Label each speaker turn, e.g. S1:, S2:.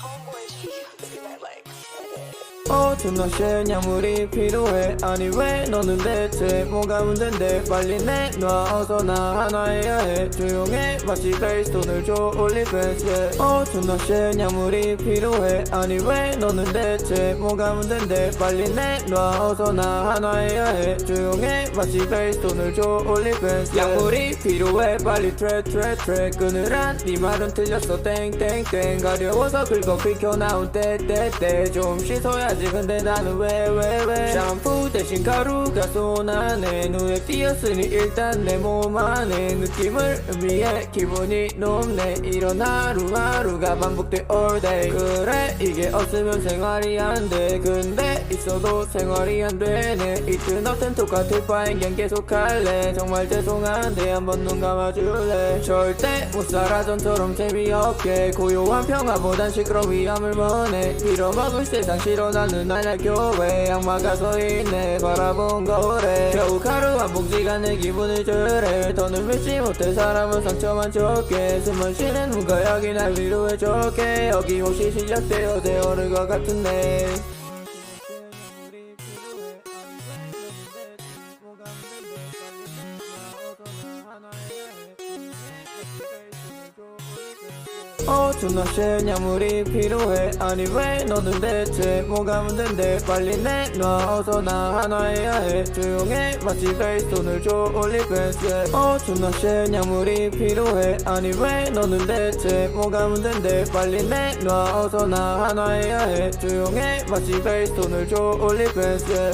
S1: Homeboy, she used my legs.
S2: 어 존나 쉐냐 물이 필요해. 아니 왜 너는 대체 뭐가 문제인데? 빨리 내놔. 어서 나 하나 해야 해. 조용해. 마치 베이스 돈을 줘 올리펜스에 어 존나 쉐냐 물이 필요해. 아니 왜 너는 대체 뭐가 문제인데? 빨리 내놔. 어서 나 하나 해야 해. 조용해. 마치 베이스 돈을 줘 올리펜스 약물이 필요해. 빨리 트랙 트랙 트랙 끊으란 네 말은 틀렸어. 땡땡땡. 가려워서 긁어 비켜 나온 때때때. 좀 씻어야지 근데 나는 왜왜 왜? 샴푸 대신 가루가 쏟아내 눈에 띄었으니 일단 내 몸 안에 느낌을 의미해. 기분이 높네. 이런 하루하루가 반복돼 all day. 그래 이게 없으면 생활이 안 돼. 근데 있어도 생활이 안 되네. 이틀 너땐 똑같을 바엔 그냥 계속 할래. 정말 죄송한데 한번 눈 감아줄래? 절대 못 살아. 전처럼 재미없게 고요한 평화보단 시끄러운 위험을 원해. 빌어먹을 세상 싫어 나는 날날 교회 악마가 서 있네 바라본 거울에 겨우 하루 한 봉지가 내 기분을 저래. 더는 믿지 못해 사람은 상처만 줬게. 숨을 쉬는 여기 날 위로해줄게. 여기 혹시 시작되어 되어를 것 같은데 어 존나 쉐냐 물이 필요해. 아니 왜 너는 대체 뭐가 문제인데? 빨리 내놔. 어서 나 하나 해야 해. 조용해. 마치 베이스 돈을 줘 올리펜스에 어 존나 쉐냐 물이 필요해. 아니 왜 너는 대체 뭐가 문제인데? 빨리 내놔. 어서 나 하나 해야 해. 조용해. 마치 베이스 돈을 줘 올리펜스에